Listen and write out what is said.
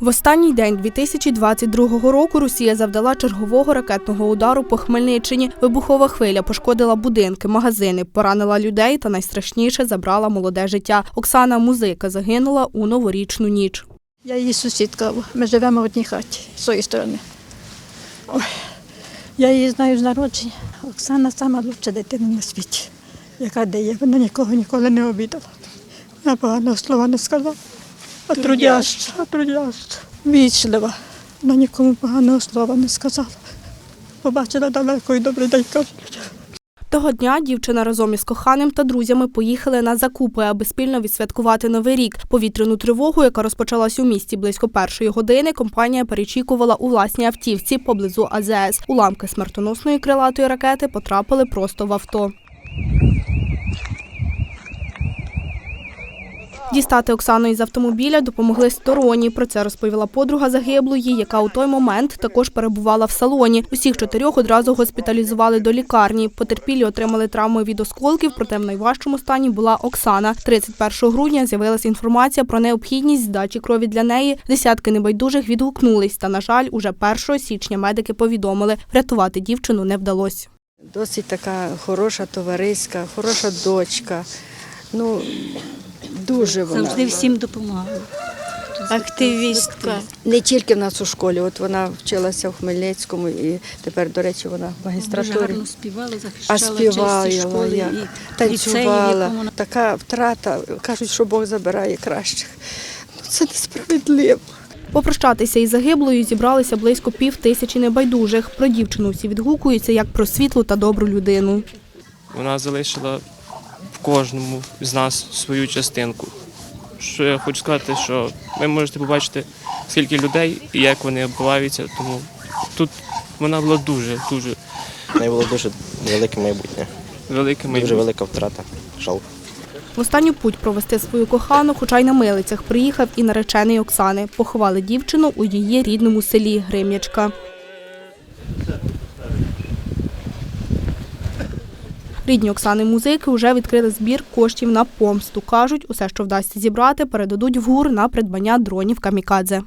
В останній день 2022 року Росія завдала чергового ракетного удару по Хмельниччині. Вибухова хвиля пошкодила будинки, магазини, поранила людей та найстрашніше забрала молоде життя. Оксана Музика загинула у новорічну ніч. Я її сусідка, ми живемо в одній хаті з цієї сторони. Я її знаю з народження. Оксана сама лучша дитина на світі, яка дає. Вона нікого ніколи не обідала. Вона поганого слова не сказала. А трудяща, а трудяща, вічлива. Вона нікому поганого слова не сказала. Побачила далеко і добрий день кажуть. Того дня дівчина разом із коханим та друзями поїхали на закупи, аби спільно відсвяткувати новий рік. Повітряну тривогу, яка розпочалась у місті близько першої години, компанія перечікувала у власній автівці поблизу АЗС. Уламки смертоносної крилатої ракети потрапили просто в авто. Дістати Оксану із автомобіля допомогли сторонні. Про це розповіла подруга загиблої, яка у той момент також перебувала в салоні. Усіх чотирьох одразу госпіталізували до лікарні. Потерпілі отримали травми від осколків, проте в найважчому стані була Оксана. 31 грудня з'явилася інформація про необхідність здачі крові для неї. Десятки небайдужих відгукнулись. Та, на жаль, уже 1 січня медики повідомили, врятувати дівчину не вдалося. Досить така хороша товариська, хороша дочка. Ну, дуже вона. Завжди всім допомагала. Активістка. Не тільки в нас у школі, от вона вчилася в Хмельницькому і тепер, до речі, вона в Дуже магістратурі. гарно співала, А захищала співала, школи, як, і танцювала. вона Така втрата, кажуть, що Бог забирає кращих. Ну, це несправедливо. Попрощатися із загиблою зібралися близько пів тисячі небайдужих. Про дівчину всі відгукуються як про світлу та добру людину. Вона залишила кожному з нас свою частинку. Що я хочу сказати, що ви можете побачити, скільки людей і як вони оббиваються, тому тут вона була дуже, дуже неї було дуже велике майбутнє, велика дуже велика втрата. Жалко. В останню путь провести свою кохану, хоча й на милицях, приїхав і наречений Оксани. Поховали дівчину у її рідному селі Грим'ячка. Рідні Оксани музики вже відкрили збір коштів на помсту. Кажуть, усе, що вдасться зібрати, передадуть в ГУР на придбання дронів камікадзе.